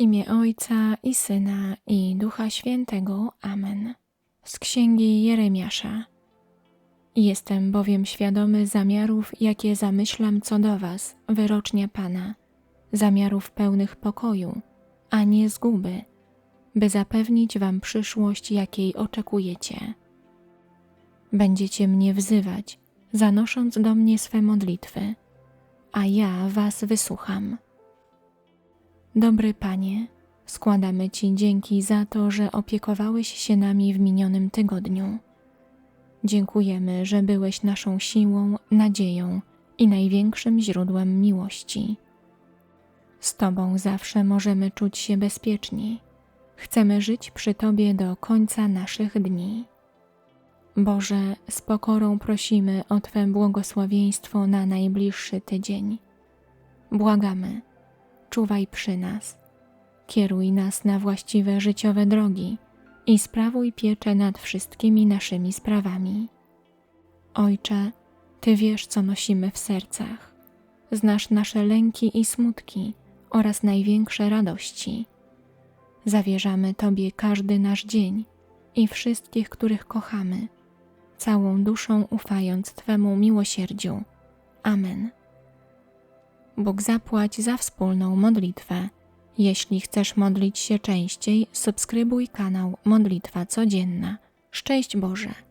imię Ojca i Syna i Ducha Świętego. Amen. Z Księgi Jeremiasza. Jestem bowiem świadomy zamiarów, jakie zamyślam co do Was, wyrocznia Pana, zamiarów pełnych pokoju, a nie zguby, by zapewnić Wam przyszłość, jakiej oczekujecie. Będziecie mnie wzywać, zanosząc do mnie swe modlitwy, a ja Was wysłucham. Dobry Panie, składamy Ci dzięki za to, że opiekowałeś się nami w minionym tygodniu. Dziękujemy, że byłeś naszą siłą, nadzieją i największym źródłem miłości. Z Tobą zawsze możemy czuć się bezpieczni. Chcemy żyć przy Tobie do końca naszych dni. Boże, z pokorą prosimy o Twe błogosławieństwo na najbliższy tydzień. Błagamy, czuwaj przy nas, kieruj nas na właściwe życiowe drogi i sprawuj pieczę nad wszystkimi naszymi sprawami. Ojcze, Ty wiesz, co nosimy w sercach. Znasz nasze lęki i smutki oraz największe radości. Zawierzamy Tobie każdy nasz dzień i wszystkich, których kochamy, całą duszą ufając Twemu miłosierdziu. Amen. Bóg zapłać za wspólną modlitwę. Jeśli chcesz modlić się częściej, subskrybuj kanał Modlitwa Codzienna. Szczęść Boże!